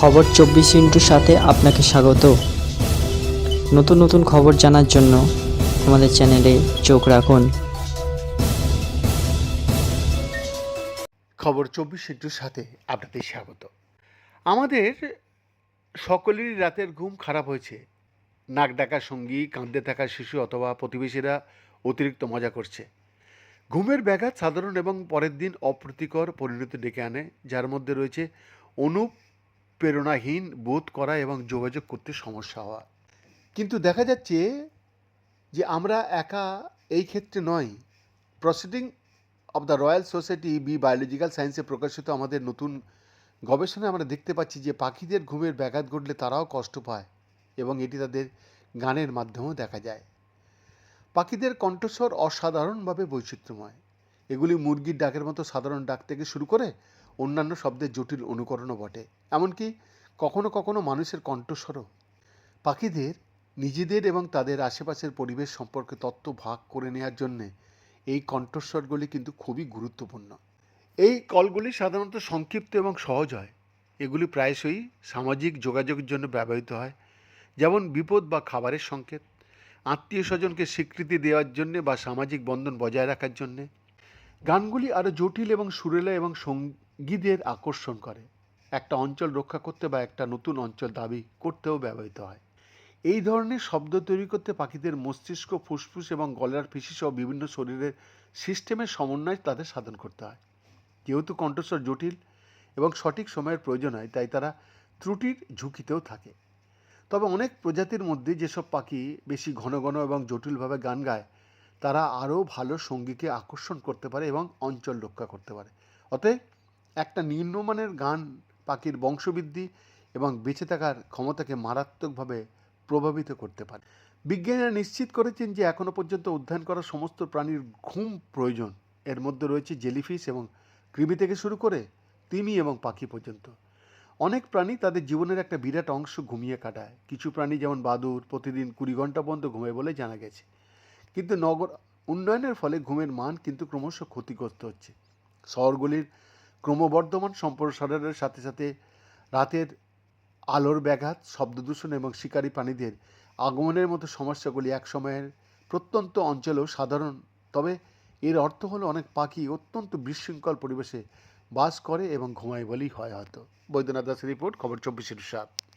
খবর চব্বিশ ইন্টুর সাথে আপনাকে স্বাগত। নতুন নতুন খবর জানার জন্য আমাদের চ্যানেলে চোখ রাখুন। খবর চব্বিশ ইন্টুর সাথে আপনাদের স্বাগত। আমাদের সকলেরই রাতের ঘুম খারাপ হয়েছে। নাক ডাকা সঙ্গী কাঁদতে থাকা শিশু অথবা প্রতিবেশীরা অতিরিক্ত মজা করছে। ঘুমের ব্যাঘাত সাধারণ এবং পরের দিন অপ্রীতিকর পরিণতি ডেকে আনে, যার মধ্যে রয়েছে অনুপ্রেরণাহীন বোধ করা এবং যোগাযোগ করতে সমস্যা হওয়া। কিন্তু দেখা যাচ্ছে যে আমরা একা এই ক্ষেত্রে নয়। Proceeding of the royal society B biological সায়েন্সে প্রকাশিত আমাদের নতুন গবেষণায় আমরা দেখতে পাচ্ছি যে পাখিদের ঘুমের ব্যাঘাত ঘটলে তারাও কষ্ট পায় এবং এটি তাদের গানের মাধ্যমেও দেখা যায়। পাখিদের কণ্ঠস্বর অসাধারণভাবে বৈচিত্র্যময়। এগুলি মুরগির ডাকের মতো সাধারণ ডাক থেকে শুরু করে অন্যান্য শব্দের জটিল অনুকরণও বটে। এমনকি কখনো কখনো মানুষের কণ্ঠস্বরও। পাখিদের, নিজেদের এবং তাদের আশেপাশের পরিবেশ সম্পর্কে তথ্য ভাগ করে নেওয়ার জন্যে এই কণ্ঠস্বরগুলি কিন্তু খুবই গুরুত্বপূর্ণ। এই কলগুলি সাধারণত সংক্ষিপ্ত এবং সহজ হয়। এগুলি প্রায়শই সামাজিক যোগাযোগের জন্য ব্যবহৃত হয়, যেমন বিপদ বা খাবারের সংকেত আত্মীয় স্বজনকে স্বীকৃতি দেওয়ার জন্যে বা সামাজিক বন্ধন বজায় রাখার জন্যে। গানগুলি আরও জটিল এবং সুরেলা এবং সঙ্গীদের আকর্ষণ করে। একটা অঞ্চল রক্ষা করতে বা একটা নতুন অঞ্চল দাবি করতেও ব্যবহৃত হয়। এই ধরনের শব্দ তৈরি করতে পাখিদের মস্তিষ্ক, ফুসফুস এবং গলার পেশি সহ বিভিন্ন শরীরের সিস্টেমের সমন্বয় তাদের সাধন করতে হয়। যেহেতু কণ্ঠস্বর জটিল এবং সঠিক সময়ের প্রয়োজন হয়, তাই তারা ত্রুটির ঝুঁকিতেও থাকে। তবে অনেক প্রজাতির মধ্যে যেসব পাখি বেশি ঘন ঘন এবং জটিলভাবে গান গায় তারা আরও ভালো সঙ্গীকে আকর্ষণ করতে পারে এবং অঞ্চল রক্ষা করতে পারে। অতএব একটা নিম্নমানের গান পাখির বংশবৃদ্ধি এবং বেঁচে থাকার ক্ষমতাকে মারাত্মকভাবে প্রভাবিত করতে পারে। বিজ্ঞানীরা নিশ্চিত করেছেন যে এখনও পর্যন্ত অধ্যয়ন করা সমস্ত প্রাণীর ঘুম প্রয়োজন। এর মধ্যে রয়েছে জেলিফিশ এবং কৃমি থেকে শুরু করে তিমি এবং পাখি পর্যন্ত। অনেক প্রাণী তাদের জীবনের একটা বিরাট অংশ ঘুমিয়ে কাটায়। কিছু প্রাণী যেমন বাদুর প্রতিদিন কুড়ি ঘণ্টা পর্যন্ত ঘুমায় বলে জানা গেছে। কিন্তু নগর উন্নয়নের ফলে ঘুমের মান কিন্তু ক্রমশ ক্ষতিগ্রস্ত হচ্ছে। শহরগুলির ক্রমবর্ধমান সম্প্রসারণের সাথে সাথে রাতের আলোর ব্যাঘাত শব্দ দূষণ এবং শিকারী প্রাণীদের আগমনের মতো সমস্যাগুলি এক সময়ের প্রত্যন্ত অঞ্চলেও সাধারণ। তবে এর অর্থ হলো অনেক পাখি অত্যন্ত বিশৃঙ্খল পরিবেশে বাস করে এবং ঘুমায় বলেই হয় হয়তো। বৈদ্যনাথ দাসের রিপোর্ট, খবর চব্বিশের সাত।